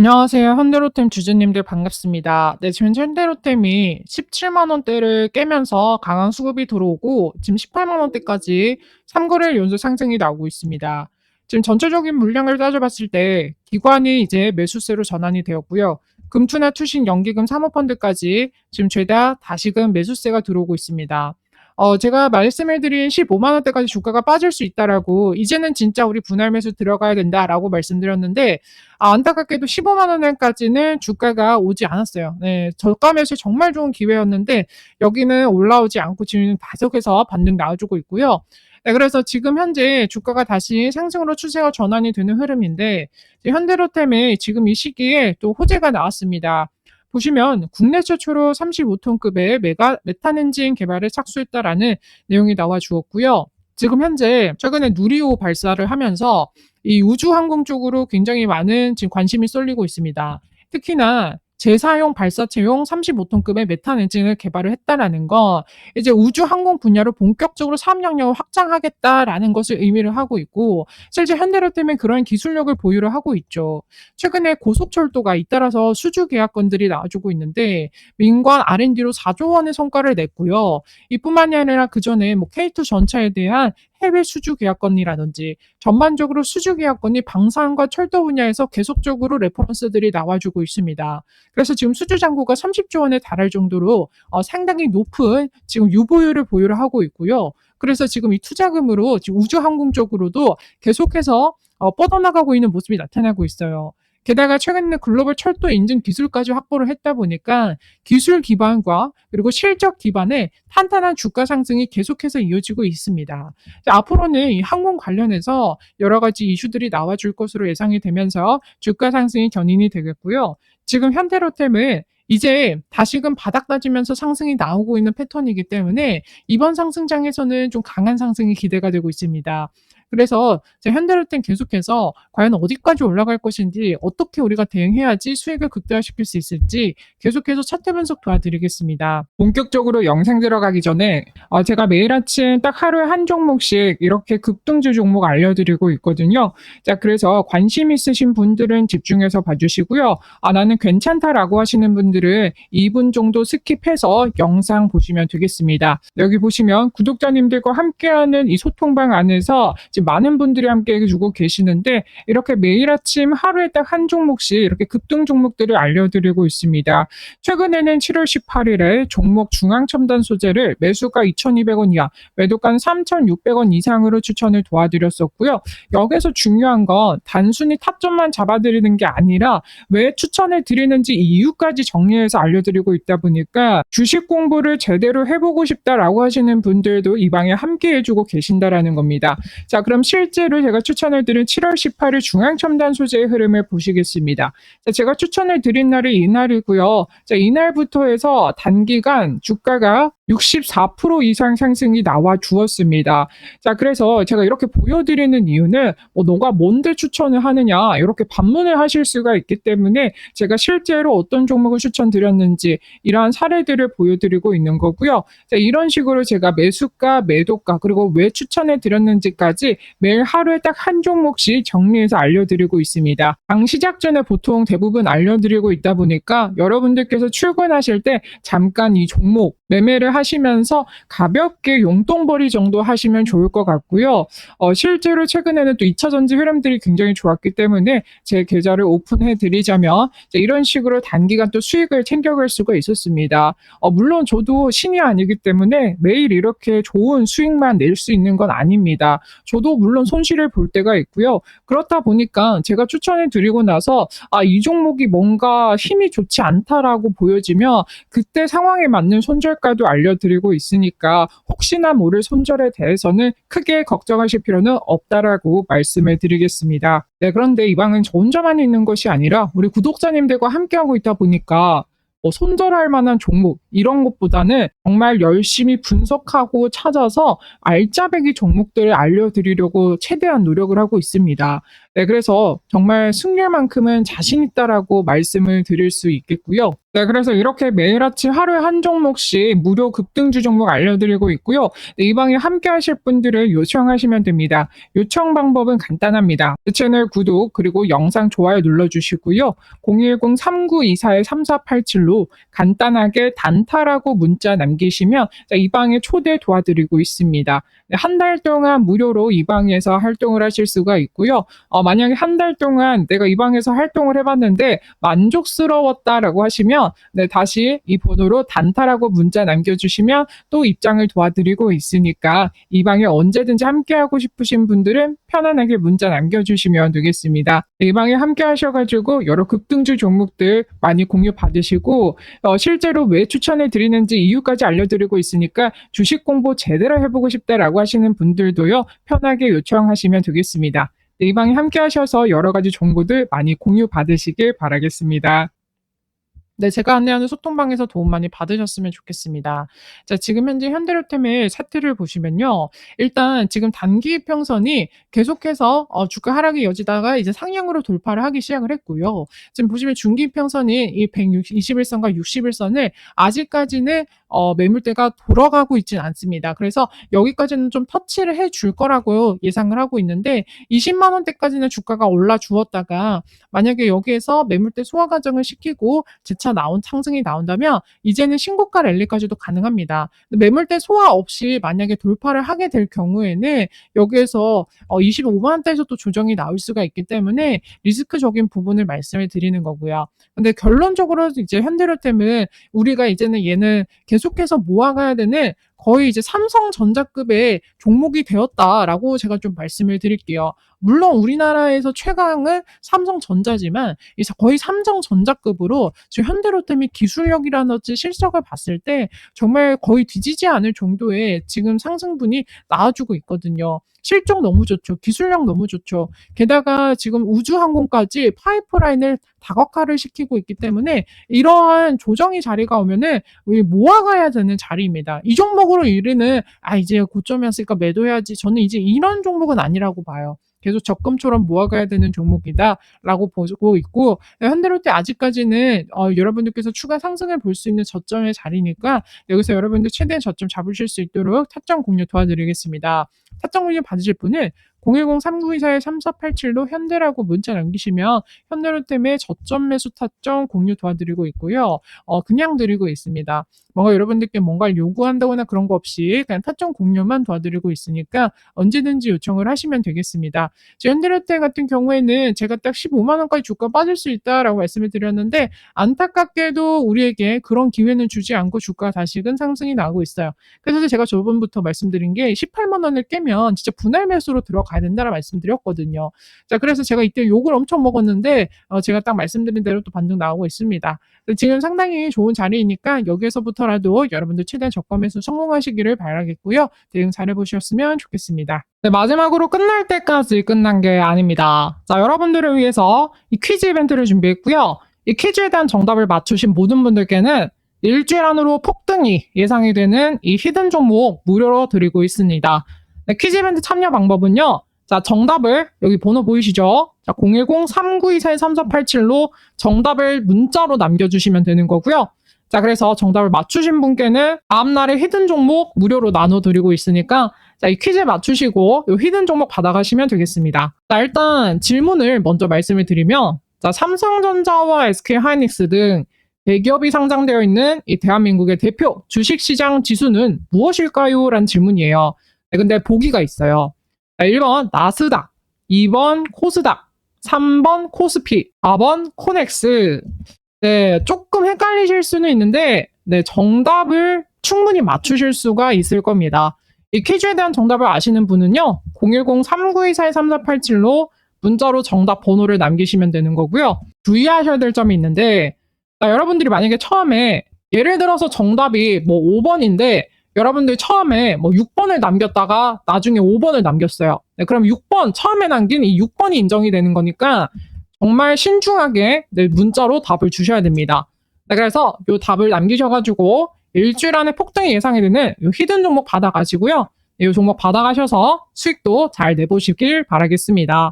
안녕하세요. 현대로템 주주님들 반갑습니다. 네, 지금 현대로템이 17만 원대를 깨면서 강한 수급이 들어오고 지금 18만 원대까지 3거래일 연속 상승이 나오고 있습니다. 지금 전체적인 물량을 따져봤을 때 기관이 이제 매수세로 전환이 되었고요. 금투나 투신 연기금 사모펀드까지 지금 죄다 다시금 매수세가 들어오고 있습니다. 어, 제가 말씀해드린 15만 원대까지 주가가 빠질 수 있다라고 이제는 진짜 우리 분할 매수 들어가야 된다라고 말씀드렸는데 아, 안타깝게도 15만 원까지는 주가가 오지 않았어요. 네, 저가 매수 정말 좋은 기회였는데 여기는 올라오지 않고 지금 계속해서 반등 나와주고 있고요. 네, 그래서 지금 현재 주가가 다시 상승으로 추세가 전환이 되는 흐름인데 현대로템의 지금 이 시기에 또 호재가 나왔습니다. 보시면 국내 최초로 35톤급의 메가 메탄 엔진 개발에 착수했다라는 내용이 나와 주었고요. 지금 현재 최근에 누리호 발사를 하면서 이 우주항공 쪽으로 굉장히 많은 지금 관심이 쏠리고 있습니다. 특히나 재사용 발사체용 35톤급의 메탄 엔진을 개발을 했다라는 거 이제 우주 항공 분야로 본격적으로 사업 영역을 확장하겠다라는 것을 의미를 하고 있고 실제 현대로템은 그런 기술력을 보유를 하고 있죠. 최근에 고속철도가 잇따라서 수주 계약건들이 나와주고 있는데 민관 R&D로 4조 원의 성과를 냈고요. 이뿐만이 아니라 그 전에 뭐 K2 전차에 대한 해외 수주 계약건이라든지 전반적으로 수주 계약건이 방산과 철도 분야에서 계속적으로 레퍼런스들이 나와주고 있습니다. 그래서 지금 수주 잔고가 30조 원에 달할 정도로 어, 상당히 높은 지금 유보율을 보유를 하고 있고요. 그래서 지금 이 투자금으로 지금 우주항공 쪽으로도 계속해서 어, 뻗어나가고 있는 모습이 나타나고 있어요. 게다가 최근에 글로벌 철도 인증 기술까지 확보를 했다 보니까 기술 기반과 그리고 실적 기반의 탄탄한 주가 상승이 계속해서 이어지고 있습니다. 앞으로는 이 항공 관련해서 여러 가지 이슈들이 나와줄 것으로 예상이 되면서 주가 상승이 견인이 되겠고요. 지금 현대로템은 이제 다시금 바닥 다지면서 상승이 나오고 있는 패턴이기 때문에 이번 상승장에서는 좀 강한 상승이 기대가 되고 있습니다. 그래서 현대로템 계속해서 과연 어디까지 올라갈 것인지 어떻게 우리가 대응해야지 수익을 극대화시킬 수 있을지 계속해서 차트 분석 도와드리겠습니다. 본격적으로 영상 들어가기 전에 어, 제가 매일 아침 딱 하루에 한 종목씩 이렇게 급등주 종목 알려드리고 있거든요. 자 그래서 관심 있으신 분들은 집중해서 봐주시고요. 아 나는 괜찮다라고 하시는 분들은 2분 정도 스킵해서 영상 보시면 되겠습니다. 여기 보시면 구독자님들과 함께하는 이 소통방 안에서 지금 많은 분들이 함께 해주고 계시는데 이렇게 매일 아침 하루에 딱 한 종목씩 이렇게 급등 종목들을 알려드리고 있습니다. 최근에는 7월 18일에 종목 중앙첨단 소재를 매수가 2,200원 이하, 매도가 3,600원 이상으로 추천을 도와드렸었고요. 여기서 중요한 건 단순히 타점만 잡아드리는 게 아니라 왜 추천을 드리는지 이유까지 정리해서 알려드리고 있다 보니까 주식 공부를 제대로 해보고 싶다라고 하시는 분들도 이 방에 함께 해주고 계신다라는 겁니다. 자, 그럼 실제로 제가 추천을 드린 7월 18일 중앙첨단 소재의 흐름을 보시겠습니다. 자, 제가 추천을 드린 날이 이날이고요. 자, 이날부터 해서 단기간 주가가 64% 이상 상승이 나와 주었습니다. 자, 그래서 제가 이렇게 보여드리는 이유는 뭐 너가 뭔데 추천을 하느냐 이렇게 반문을 하실 수가 있기 때문에 제가 실제로 어떤 종목을 추천드렸는지 이러한 사례들을 보여드리고 있는 거고요. 자, 이런 식으로 제가 매수가, 매도가 그리고 왜 추천해 드렸는지까지 매일 하루에 딱 한 종목씩 정리해서 알려드리고 있습니다. 방 시작 전에 보통 대부분 알려드리고 있다 보니까 여러분들께서 출근하실 때 잠깐 이 종목 매매를 하시면서 가볍게 용돈벌이 정도 하시면 좋을 것 같고요. 어, 실제로 최근에는 또 2차 전지 흐름들이 굉장히 좋았기 때문에 제 계좌를 오픈해 드리자면 이런 식으로 단기간 또 수익을 챙겨갈 수가 있었습니다. 어, 물론 저도 신이 아니기 때문에 매일 이렇게 좋은 수익만 낼 수 있는 건 아닙니다. 저도 물론 손실을 볼 때가 있고요. 그렇다 보니까 제가 추천해 드리고 나서 아, 이 종목이 뭔가 힘이 좋지 않다라고 보여지면 그때 상황에 맞는 손절 손절가도 알려드리고 있으니까 혹시나 모를 손절에 대해서는 크게 걱정하실 필요는 없다라고 말씀을 드리겠습니다. 네, 그런데 이 방은 저 혼자만 있는 것이 아니라 우리 구독자님들과 함께하고 있다 보니까 뭐 손절할 만한 종목 이런 것보다는 정말 열심히 분석하고 찾아서 알짜배기 종목들을 알려드리려고 최대한 노력을 하고 있습니다. 네, 그래서 정말 승률만큼은 자신 있다라고 말씀을 드릴 수 있겠고요. 네, 그래서 이렇게 매일 아침 하루에 한 종목씩 무료 급등주 종목 알려드리고 있고요. 네, 이 방에 함께 하실 분들을 요청하시면 됩니다. 요청 방법은 간단합니다. 제 채널 구독 그리고 영상 좋아요 눌러주시고요. 010-3924-3487로 간단하게 단타라고 문자 남기시면 이 방에 초대 도와드리고 있습니다. 네, 한달 동안 무료로 이 방에서 활동을 하실 수가 있고요. 어, 만약에 한 달 동안 내가 이 방에서 활동을 해봤는데 만족스러웠다라고 하 시면 네, 다시 이 번호로 단타라고 문자 남겨주시면 또 입장을 도와드리고 있으니까 이 방에 언제든지 함께하고 싶으신 분들은 편안하게 문자 남겨주시면 되겠습니다. 네, 이 방에 함께 하셔가지고 여러 급등주 종목들 많이 공유 받으시고 어, 실제로 왜 추천을 드리는지 이유까지 알려드리고 있으니까 주식 공부 제대로 해보고 싶다라고 하시는 분들도요 편하게 요청하시면 되겠습니다. 네, 이 방에 함께 하셔서 여러 가지 정보들 많이 공유 받으시길 바라겠습니다. 네, 제가 안내하는 소통방에서 도움 많이 받으셨으면 좋겠습니다. 자, 지금 현재 현대로템의 차트를 보시면요. 일단 지금 단기 평선이 계속해서 어, 주가 하락이 이어지다가 이제 상향으로 돌파를 하기 시작을 했고요. 지금 보시면 중기 평선이 이 121선과 61선을 아직까지는 어, 매물대가 돌아가고 있진 않습니다. 그래서 여기까지는 좀 터치를 해 줄 거라고 예상을 하고 있는데 20만 원대까지는 주가가 올라 주었다가 만약에 여기에서 매물대 소화 과정을 시키고 재차 나온 상승이 나온다면 이제는 신고가 랠리까지도 가능합니다. 매물대 소화 없이 만약에 돌파를 하게 될 경우에는 여기에서 어, 25만 원대에서도 조정이 나올 수가 있기 때문에 리스크적인 부분을 말씀을 드리는 거고요. 근데 결론적으로 이제 현대로템은 우리가 이제는 얘는 계속해서 모아가야 되는 거의 이제 삼성전자급의 종목이 되었다라고 제가 좀 말씀을 드릴게요. 물론 우리나라에서 최강은 삼성전자지만 거의 삼성전자급으로 지금 현대로템이 기술력이라든지 실적을 봤을 때 정말 거의 뒤지지 않을 정도의 지금 상승분이 나와주고 있거든요. 실적 너무 좋죠. 기술력 너무 좋죠. 게다가 지금 우주항공까지 파이프라인을 다각화를 시키고 있기 때문에 이러한 조정이 자리가 오면은 우리 모아가야 되는 자리입니다. 이 종목으로 이르는 아 이제 고점이었으니까 매도해야지. 저는 이제 이런 종목은 아니라고 봐요. 계속 적금처럼 모아가야 되는 종목이다라고 보고 있고 현대로테 아직까지는 어, 여러분들께서 추가 상승을 볼 수 있는 저점의 자리니까 여기서 여러분들 최대한 저점 잡으실 수 있도록 타점 공유 도와드리겠습니다. 타점 공유 받으실 분은 010-3924-3487로 현대라고 문자 남기시면 현대로템의 저점 매수 타점 공유 도와드리고 있고요. 어, 그냥 드리고 있습니다. 뭔가 여러분들께 뭔가를 요구한다거나 그런 거 없이 그냥 타점 공유만 도와드리고 있으니까 언제든지 요청을 하시면 되겠습니다. 현대로템 같은 경우에는 제가 딱 15만 원까지 주가 빠질 수 있다라고 말씀을 드렸는데 안타깝게도 우리에게 그런 기회는 주지 않고 주가 다시금 상승이 나오고 있어요. 그래서 제가 저번부터 말씀드린 게 18만 원을 깨면 진짜 분할 매수로 들어가 가야 된다라 말씀드렸거든요. 자, 그래서 제가 이때 욕을 엄청 먹었는데 어, 제가 딱 말씀드린 대로 또 반등 나오고 있습니다. 지금 상당히 좋은 자리이니까 여기에서부터라도 여러분들 최대한 적감에서 성공하시기를 바라겠고요. 대응 잘 해보셨으면 좋겠습니다. 네, 마지막으로 끝날 때까지 끝난 게 아닙니다. 자, 여러분들을 위해서 이 퀴즈 이벤트를 준비했고요. 이 퀴즈에 대한 정답을 맞추신 모든 분들께는 일주일 안으로 폭등이 예상이 되는 이 히든 종목 무료로 드리고 있습니다. 네, 퀴즈 이벤트 참여 방법은요. 자, 정답을 여기 번호 보이시죠? 자, 010-3924-3487로 정답을 문자로 남겨주시면 되는 거고요. 자, 그래서 정답을 맞추신 분께는 다음날에 히든 종목 무료로 나눠드리고 있으니까 자, 이 퀴즈 맞추시고 이 히든 종목 받아가시면 되겠습니다. 자, 일단 질문을 먼저 말씀을 드리면 자, 삼성전자와 SK하이닉스 등 대기업이 상장되어 있는 이 대한민국의 대표 주식시장 지수는 무엇일까요? 라는 질문이에요. 네, 근데 보기가 있어요. 1번 나스닥, 2번 코스닥, 3번 코스피, 4번 코넥스. 네, 조금 헷갈리실 수는 있는데, 네, 정답을 충분히 맞추실 수가 있을 겁니다. 이 퀴즈에 대한 정답을 아시는 분은요, 010-3924-3487로 문자로 정답 번호를 남기시면 되는 거고요. 주의하셔야 될 점이 있는데, 여러분들이 만약에 처음에 예를 들어서 정답이 뭐 5번인데 여러분들 처음에 뭐 6번을 남겼다가 나중에 5번을 남겼어요. 네, 그럼 6번, 처음에 남긴 이 6번이 인정이 되는 거니까 정말 신중하게 네, 문자로 답을 주셔야 됩니다. 네, 그래서 이 답을 남기셔가지고 일주일 안에 폭등이 예상이 되는 요 히든 종목 받아가시고요. 이 종목 받아가셔서 수익도 잘 내보시길 바라겠습니다.